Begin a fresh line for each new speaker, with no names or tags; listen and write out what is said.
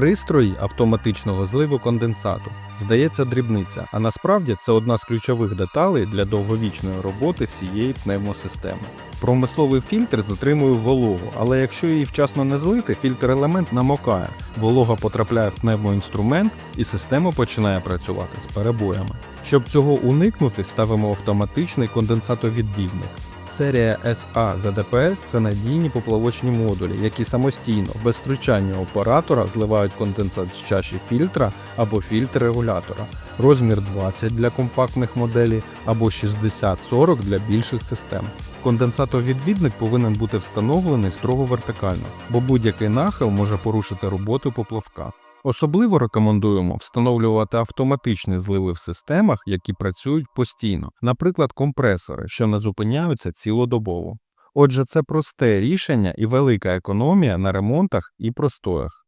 Пристрої автоматичного зливу конденсату здається дрібниця, а насправді це одна з ключових деталей для довговічної роботи всієї пневмосистеми. Промисловий фільтр затримує вологу, але якщо її вчасно не злити, фільтр-елемент намокає, волога потрапляє в пневмоінструмент і система починає працювати з перебоями. Щоб цього уникнути, ставимо автоматичний конденсатовідвідник. Серія SA ZDPS – це надійні поплавочні модулі, які самостійно, без втручання оператора, зливають конденсат з чаші фільтра або фільтр регулятора, розмір 20 для компактних моделей або 60-40 для більших систем. Конденсатовідвідник повинен бути встановлений строго вертикально, бо будь-який нахил може порушити роботу поплавка. Особливо рекомендуємо встановлювати автоматичні зливи в системах, які працюють постійно, наприклад, компресори, що не зупиняються цілодобово. Отже, це просте рішення і велика економія на ремонтах і простоях.